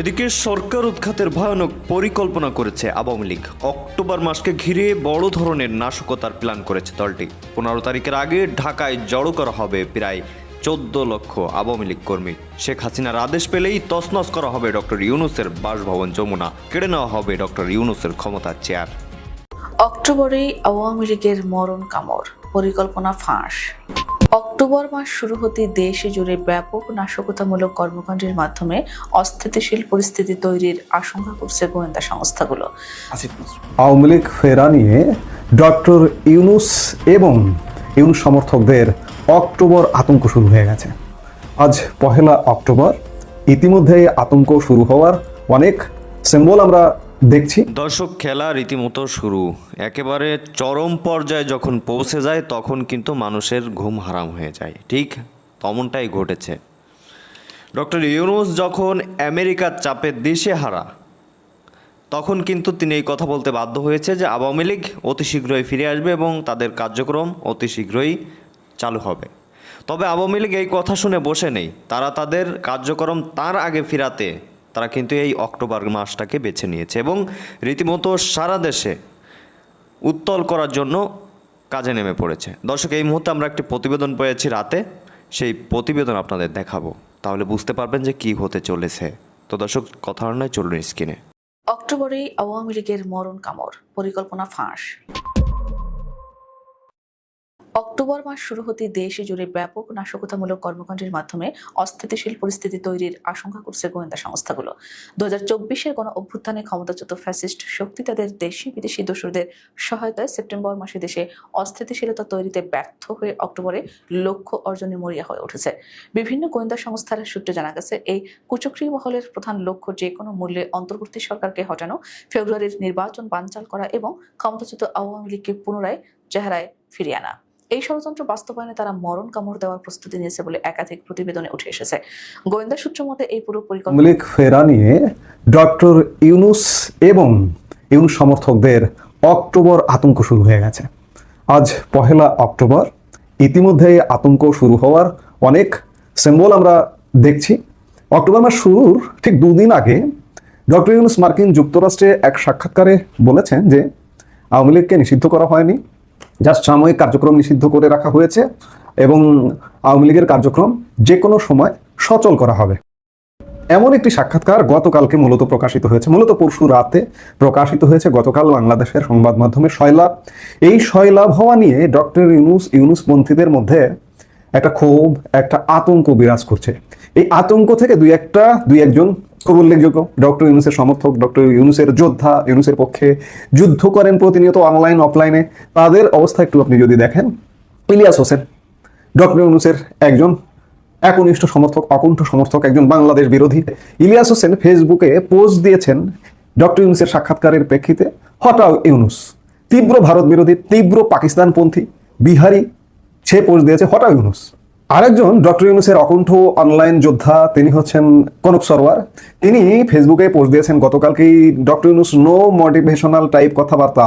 এদিকে সরকার উৎখাতের ভয়ানক পরিকল্পনা করেছে আওয়ামী লীগ। অক্টোবর মাসকে ঘিরে বড় ধরনের নাশকতার প্ল্যান করেছে দলটি। পনেরো তারিখের আগে ঢাকায় জড়ো করা হবে প্রায় চোদ্দ লক্ষ আওয়ামী লীগ কর্মী। শেখ হাসিনার আদেশ পেলেই তছনছ করা হবে ডক্টর ইউনুসের বাসভবন যমুনা। কেড়ে নেওয়া হবে ডক্টর ইউনুসের ক্ষমতার চেয়ার। অক্টোবরে আওয়ামী লীগের মরণ কামড়। পরিকল্পনা ফাঁস। অক্টোবর মাস শুরু হতে দেশে জুড়ে ব্যাপক নাশকতামূলক কর্মকাণ্ডের মাধ্যমে অস্থিতিশীল পরিস্থিতি তৈরির আশঙ্কা করছে গোয়েন্দা সংস্থাগুলো। আওয়ামী লীগ ফেরা নিয়ে ডক্টর ইউনুস এবং ইউনুস সমর্থকদের অক্টোবর আতঙ্ক শুরু হয়ে গেছে। আজ পহেলা অক্টোবর ইতিমধ্যে আতঙ্ক শুরু হওয়ার অনেক সিম্বল আমরা দেখছি। দর্শক, খেলা রীতিমতো শুরু। একেবারে চরম পর্যায়ে যখন পৌঁছে যায়, তখন কিন্তু মানুষের ঘুম হারাম হয়ে যায়। ঠিক তেমনটাই ঘটেছে। ডক্টর ইউনুস যখন আমেরিকার চাপে দেশে হারা, তখন কিন্তু তিনি এই কথা বলতে বাধ্য হয়েছে যে, আওয়ামী লীগ অতি শীঘ্রই ফিরে আসবে এবং তাদের কার্যক্রম অতি শীঘ্রই চালু হবে। তবে আওয়ামী লীগ এই কথা শুনে বসে নেই। তারা তাদের কার্যক্রম তার আগে ফিরাতে তারা কিন্তু এই অক্টোবর মাসটাকে বেছে নিয়েছে এবং রীতিমতো সারা দেশে উত্তল করার জন্য কাজে নেমে পড়েছে। দর্শক, এই মুহূর্তে আমরা একটি প্রতিবেদন পেয়েছি রাতে। সেই প্রতিবেদন আপনাদের দেখাবো। তাহলে বুঝতে পারবেন যে কি হতে চলেছে। তো দর্শক, কথা নয়, চলুন স্ক্রিনে। অক্টোবরে আওয়ামী লীগের মরণ কামড়, পরিকল্পনা ফাঁস। অক্টোবর মাস শুরু হতে দেশে জুড়ে ব্যাপক নাশকতামূলক কর্মকাণ্ডের মাধ্যমে অস্থিতিশীল পরিস্থিতি তৈরির আশঙ্কা করছে গোয়েন্দা সংস্থাগুলো। দু হাজার চব্বিশের গণ অভ্যুত্থানে ক্ষমতাচ্যুত ফ্যাসিস্ট শক্তি তাদের দেশি বিদেশি দোসরদের সহায়তায় সেপ্টেম্বর মাসে দেশে অস্থিতিশীলতা তৈরিতে ব্যর্থ হয়ে অক্টোবরে লক্ষ্য অর্জনে মরিয়া হয়ে উঠেছে। বিভিন্ন গোয়েন্দা সংস্থার সূত্রে জানা গেছে, এই কুচক্রী মহলের প্রধান লক্ষ্য যে কোনো মূল্যে অন্তর্বর্তী সরকারকে হটানো, ফেব্রুয়ারির নির্বাচন বানচাল করা এবং ক্ষমতাচ্যুত আওয়ামী লীগকে পুনরায় চেহারায় ফিরিয়ে আনা। এই ষড়যন্ত্র বাস্তবায়নে তারা মরণ কামড় দেওয়ার প্রস্তুতি নিয়েছে বলে একাধিক প্রতিবেদনে উঠে এসেছে। গোয়েন্দা সূত্র মতে এই পুরো পরিকল্পনা ফেরা নিয়ে ডক্টর ইউনুস এবং ইউনুস সমর্থকদের অক্টোবর আতঙ্ক শুরু হয়ে গেছে। আজ পহেলা অক্টোবর, ইতিমধ্যে আতঙ্ক শুরু হওয়ার অনেক সিম্বল আমরা দেখছি। অক্টোবর মাস শুরুর ঠিক দুদিন আগে ডক্টর ইউনুস মার্কিন যুক্তরাষ্ট্রে এক সাক্ষাৎকারে বলেছেন যে আওয়ামী লীগকে নিষিদ্ধ করা হয়নি। জাস্ট সাময়িক কার্যক্রম নিষিদ্ধ করে রাখা হয়েছে এবং আওয়ামী লীগের কার্যক্রম যে কোনো সময় সচল করা হবে। এমন একটি সাক্ষাৎকার গতকালকে মূলত প্রকাশিত হয়েছে। মূলত পরশু রাতে প্রকাশিত হয়েছে গতকাল বাংলাদেশের সংবাদ মাধ্যমে শয়লাভ এই শয়লাভ হওয়া নিয়ে ডক্টর ইউনুস ইউনুস ইউনুসপন্থীদের মধ্যে একটা ক্ষোভ, একটা আতঙ্ক বিরাজ করছে। এই আতঙ্ক থেকে দুই একটা, দুই একজন খুব উল্লেখযোগ্য। ডক্টর ইউনুসের সমর্থক, ডক্টর ইউনুসের যোদ্ধা, ইউনুসের পক্ষে যুদ্ধ করেন প্রতিনিয়ত অনলাইন, অফলাইনে। তাদের অবস্থা একটু আপনি যদি দেখেন, ইলিয়াস হোসেন, ডক্টর ইউনুসের একজন একনিষ্ঠ সমর্থক, অকুণ্ঠ সমর্থক, একজন বাংলাদেশ বিরোধী। ইলিয়াস হোসেন ফেসবুকে পোস্ট দিয়েছেন ডক্টর ইউনুসের সাক্ষাৎকারের প্রেক্ষিতে, হটাও ইউনুস, তীব্র ভারত বিরোধী, তীব্র পাকিস্তানপন্থী, বিহারি, সে পোস্ট দিয়েছে, হটাও ইউনুস। আরেকজন ডক্টর ইউনুসের অকুণ্ঠ অনলাইন যোদ্ধা, তিনি হচ্ছেন কনক সরওয়ার তিনি ফেসবুকে পোস্ট দিয়েছেন, গতকালকেই doctor Yunus no motivational type কথাবার্তা।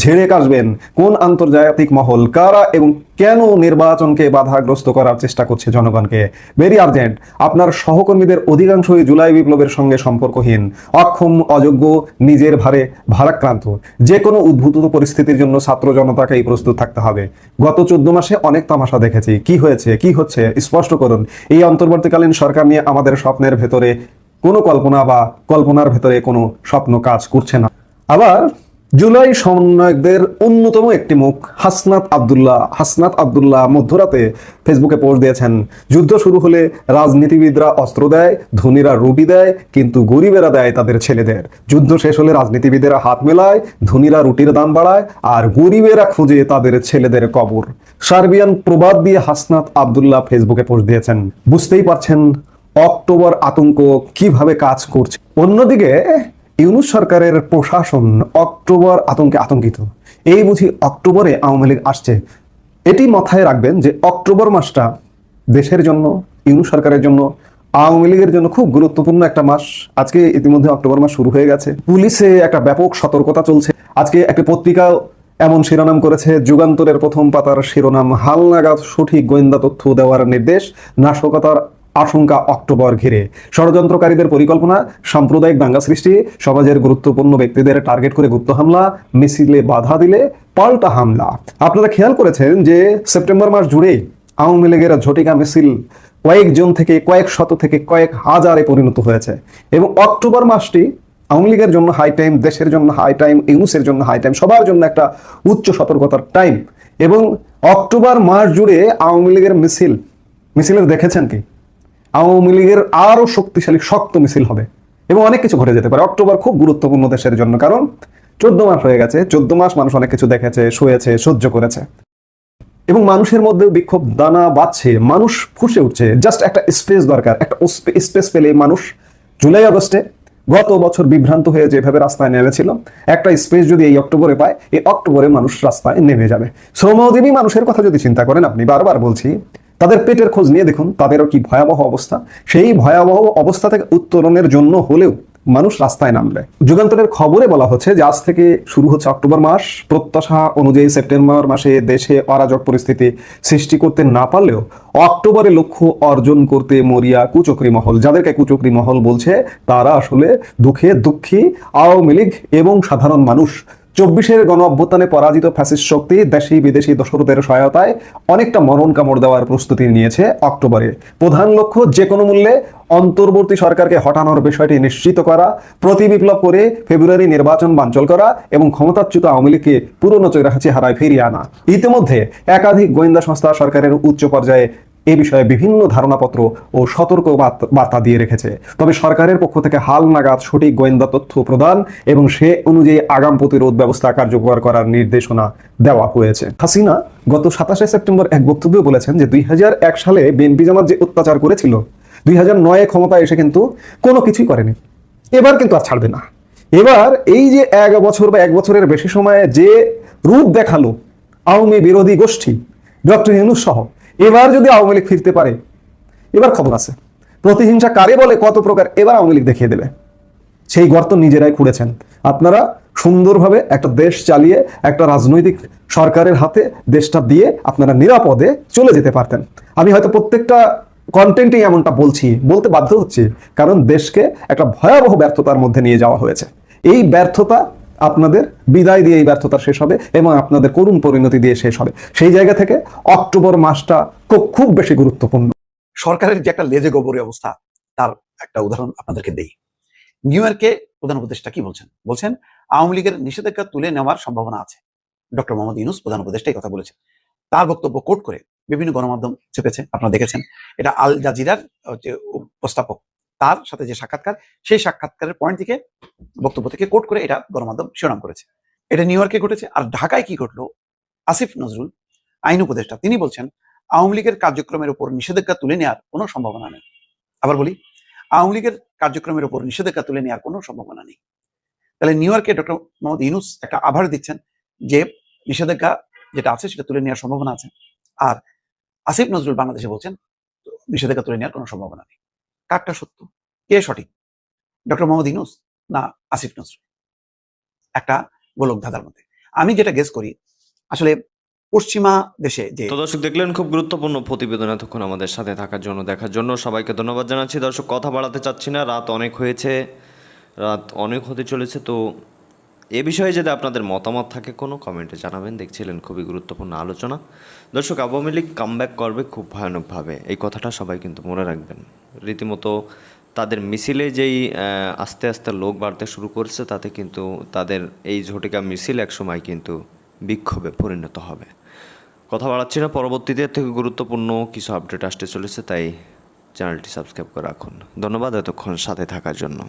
ঝেড়ে কাশবেন কোন আন্তর্জাতিক মহল, কারা এবং কেন নির্বাচনকে বাধাগ্রস্ত করার চেষ্টা করছে জনগণকে? ভেরি আর্জেন্ট আপনার সহকর্মীদের অধিকাংশই জুলাই বিপ্লবের সঙ্গে সম্পর্কহীন। অক্ষম, অযোগ্য, নিজের ভারে ভারাক্রান্ত। যে কোনো উদ্ভূত পরিস্থিতির জন্য ছাত্র জনতাকেই প্রস্তুত থাকতে হবে। গত চোদ্দ মাসে অনেক তামাশা দেখেছি। কি হয়েছে? কি হচ্ছে স্পষ্ট করুন, এই অন্তর্বর্তীকালীন সরকার নিয়ে আমাদের স্বপ্নের ভেতরে কোনো কল্পনা বা কল্পনার ভেতরে কোনো স্বপ্ন কাজ করছে না। আবার জুলাই সমন্বয়কদের অন্যতম একটি মুখ হাসনাত আব্দুল্লাহ। হাসনাত আব্দুল্লাহ মধ্যরাতে ফেসবুকে পোস্ট দিয়েছেন, যুদ্ধ শুরু হলে রাজনীতিবিদরা অস্ত্র দেয়, ধনীরা রুটি দেয়, কিন্তু গরিবেরা দেয় তাদের ছেলেদের। যুদ্ধ শেষ হলে রাজনীতিবিদেরা হাত মেলায়, ধনীরা রুটির দাম বাড়ায়, আর গরিবেরা খুঁজে তাদের ছেলেদের কবর। সার্বিয়ান প্রবাদ দিয়ে হাসনাত আব্দুল্লাহ ফেসবুকে পোস্ট দিয়েছেন, বুঝতেই পারছেন, অক্টোবর আতঙ্ক কীভাবে কাজ করছে। অন্যদিকে ইউনুস সরকারের প্রশাসন অক্টোবর আতঙ্কে আতঙ্কিত। এই বুঝি অক্টোবরে আওয়ামী লীগ আসছে। এটি মাথায় রাখবেন যে অক্টোবর মাসটা দেশের জন্য, ইউনুস সরকারের জন্য, আওয়ামী লীগের জন্য খুব গুরুত্বপূর্ণ একটা মাস। আজকে ইতিমধ্যে অক্টোবর মাস শুরু হয়ে গেছে। পুলিশে একটা ব্যাপক সতর্কতা চলছে। আজকে একটি পত্রিকা এমন শিরোনাম করেছে, যুগান্তরের প্রথম পাতার শিরোনাম, হালনাগাদ সঠিক গোয়েন্দা তথ্য দেওয়ার নির্দেশ, নাশকতার আশঙ্কা অক্টোবর ঘিরে। ষড়যন্ত্রকারীদের পরিকল্পনা, সাম্প্রদায়িক দাঙ্গা সৃষ্টি, সমাজের গুরুত্বপূর্ণ ব্যক্তিদের টার্গেট করে গুপ্ত হামলা, মিছিলে বাধা দিলে পাল্টা হামলা। আপনারা খেয়াল করেছেন যে সেপ্টেম্বর মাস জুড়েই আওয়ামী লীগের ঝটিকা মিছিল কয়েকজন থেকে কয়েক শত থেকে কয়েক হাজারে পরিণত হয়েছে। এবং অক্টোবর মাসটি আওয়ামী লীগের জন্য হাই টাইম দেশের জন্য হাই টাইম ইউনুসের জন্য হাই টাইম সবার জন্য একটা উচ্চ সতর্কতার টাইম এবং অক্টোবর মাস জুড়ে আওয়ামী লীগের মিছিল, মিছিলের দেখেছেন কি? আওয়ামী লীগের আরও শক্তিশালী শক্ত মিছিল হবে এবং অনেক কিছু ঘটে যেতে পারে। অক্টোবর খুব গুরুত্বপূর্ণ দেশের জন্য, কারণ চোদ্দ মাস হয়ে গেছে, চোদ্দ মাস মানুষ অনেক কিছু দেখেছে, শুয়েছে, সহ্য করেছে। এবং মানুষের মধ্যে বিক্ষোভ দানা বাঁচছে মানুষ ফুসে উঠছে। জাস্ট একটা স্পেস দরকার, একটা স্পেস পেলে মানুষ। জুলাই আগস্টে গত বছর বিভ্রান্ত হয়ে যেভাবে রাস্তায় নেমেছিল, একটা স্পেস যদি এই অক্টোবরে পায়, এই অক্টোবরে মানুষ রাস্তায় নেমে যাবে। শ্রমজীবী মানুষের কথা যদি চিন্তা করেন আপনি, বারবার বলছি তাদের পেটের খোঁজ নিয়ে দেখুন, তাদেরও কি ভয়াবহ অবস্থা? সেই ভয়াবহ অবস্থা থেকে উত্তরণের জন্য হলেও মানুষ রাস্তায় নামবে। যুগান্তরের খবরে বলা হচ্ছে যে, আজ থেকে শুরু হচ্ছে অক্টোবর মাস। প্রত্যাশা অনুযায়ী সেপ্টেম্বর মাসে দেশে অরাজক পরিস্থিতি সৃষ্টি করতে না পারলেও অক্টোবরে লক্ষ্য অর্জন করতে মরিয়া কুচকরি মহল। যাদেরকে কুচক্রি মহল বলছে, তারা আসলে দুঃখে দুঃখী, আওয়ামী লীগ এবং সাধারণ মানুষ চব্বিশের গণ অভ্যুত্থানে পরাজিত ফ্যাসিস্ট শক্তি দেশি বিদেশি দোসরদের সহায়তায় অনেকটা মরণ কামড় দেওয়ার প্রস্তুতি নিয়েছে অক্টোবরে প্রধান লক্ষ্য যে কোনো মূল্যে অন্তর্বর্তী সরকারকে হটানোর বিষয়টি নিশ্চিত করা, প্রতি বিপ্লব করে ফেব্রুয়ারি নির্বাচন বাঞ্চল করা এবং ক্ষমতাচ্যুত আওয়ামী লীগকে পুরনো চেহারায় ফিরিয়ে আনা। ইতিমধ্যে একাধিক গোয়েন্দা সংস্থা সরকারের উচ্চ পর্যায়ে এ বিষয়ে বিভিন্ন ধারণাপত্র ও সতর্ক বার্তা- দিয়ে রেখেছে। তবে সরকারের পক্ষ থেকে হাল নাগাদ সঠিক গোয়েন্দা তথ্য প্রদান এবং সে অনুযায়ী আগাম প্রতিরোধ ব্যবস্থা কার্যকর করার নির্দেশনা দেওয়া হয়েছে। হাসিনা গত সাতাশে সেপ্টেম্বর এক বক্তব্যে বলেছেন যে দুই হাজার এক সালে বিএনপি জামাত যে অত্যাচার করেছিল, দুই হাজার নয়ে ক্ষমতায় এসে কিন্তু কোনো কিছুই করেনি। এবার কিন্তু আর ছাড়বে না। এবার এই যে এক বছর বা এক বছরের বেশি সময়ে যে রূপ দেখাল আওয়ামী বিরোধী গোষ্ঠী, ডক্টর ইউনুস সহ এবার যদি আওয়ামী লীগ ফিরতে পারে, এবার খবর আছে। প্রতিহিংসা কারে বলে, কত প্রকার, এবার আওয়ামী লীগ দেখিয়ে দেবে। সেই গর্ত নিজেরাই খুঁড়েছেন। আপনারা সুন্দরভাবে একটা দেশ চালিয়ে, একটা রাজনৈতিক সরকারের হাতে দেশটা দিয়ে আপনারা নিরাপদে চলে যেতে পারতেন। আমি হয়তো প্রত্যেকটা কন্টেন্টেই এমনটা বলছি, বলতে বাধ্য হচ্ছি, কারণ দেশকে একটা ভয়াবহ ব্যর্থতার মধ্যে নিয়ে যাওয়া হয়েছে। এই ব্যর্থতা আপনাদের বিদায় দিয়ে এই ব্যর্থতা শেষ হবে এবং আপনাদের করুণ পরিণতি দিয়ে শেষ হবে। সেই জায়গা থেকে অক্টোবর মাসটা খুব খুব বেশি গুরুত্বপূর্ণ। সরকারের যে একটা লেজে গোবরে অবস্থা, তার একটা উদাহরণ আপনাদেরকে দেই। নিউ ইয়র্কে প্রধান উপদেষ্টা কি বলছেন? বলছেন, আওয়ামী লীগের নিষেধাজ্ঞা তুলে নেওয়ার সম্ভাবনা আছে। ডক্টর মোহাম্মদ ইউনুস, প্রধান উপদেষ্টা, এই কথা বলেছেন। তার বক্তব্য কোট করে বিভিন্ন গণমাধ্যম চেপেছে, আপনারা দেখেছেন। এটা আল জাজিরার উপস্থাপক তার সাথে যে সাক্ষাৎকার, সেই সাক্ষাৎকারের পয়েন্ট থেকে বক্তব্য থেকে কোট করে এটা গণমাধ্যম শিরোনাম করেছে। এটা নিউ ইয়র্কে ঘটেছে। আর ঢাকায় কি ঘটলো? আসিফ নজরুল, আইন উপদেষ্টা, তিনি বলছেন, আওয়ামী লীগের কার্যক্রমের উপর নিষেধাজ্ঞা তুলে নেওয়ার কোনো সম্ভাবনা নেই। আবার বলি, আওয়ামী লীগের কার্যক্রমের উপর নিষেধাজ্ঞা তুলে নেওয়ার কোনো সম্ভাবনা নেই। তাহলে নিউ ইয়র্কে ডক্টর মোহাম্মদ ইউনুস একটা আভার দিচ্ছেন যে নিষেধাজ্ঞা যেটা আছে সেটা তুলে নেওয়ার সম্ভাবনা আছে। আর আসিফ নজরুল বাংলাদেশে বলছেন, নিষেধাজ্ঞা তুলে নেওয়ার কোনো সম্ভাবনা নেই। কারটা সত্য? কে সঠিক? ডক্টর মোহাম্মদ ইউনুস না আসিফ নজরুল? একটা গোলক ধাঁধার মধ্যে। আমি যেটা গেস করি, আসলে পশ্চিমা দেশে যে তো দর্শক দেখলেন, খুব গুরুত্বপূর্ণ প্রতিবেদন এতক্ষণ আমাদের সাথে থাকার জন্য, দেখার জন্য। সবাইকে ধন্যবাদ জানাচ্ছি। দর্শক, কথা বাড়াতে চাচ্ছি না। রাত অনেক হয়েছে, রাত অনেক হতে চলেছে। তো এ বিষয়ে যদি আপনাদের মতামত থাকে, কোনো কমেন্টে জানাবেন। দেখছিলেন খুবই গুরুত্বপূর্ণ আলোচনা। দর্শক, আওয়ামী লীগ কামব্যাক করবে খুব ভয়ানকভাবে। এই কথাটা সবাই কিন্তু মনে রাখবেন। রীতিমতো তাদের মিছিলে যেই আস্তে আস্তে লোক বাড়তে শুরু করছে, তাতে কিন্তু তাদের এই ঝটিকা মিছিল একসময় কিন্তু বিক্ষোভে পরিণত হবে। কথা বাড়াচ্ছি না, পরবর্তীতে থেকে গুরুত্বপূর্ণ কিছু আপডেট আসতে চলেছে, তাই চ্যানেলটি সাবস্ক্রাইব করে রাখুন। ধন্যবাদ, এতক্ষণ সাথে থাকার জন্য।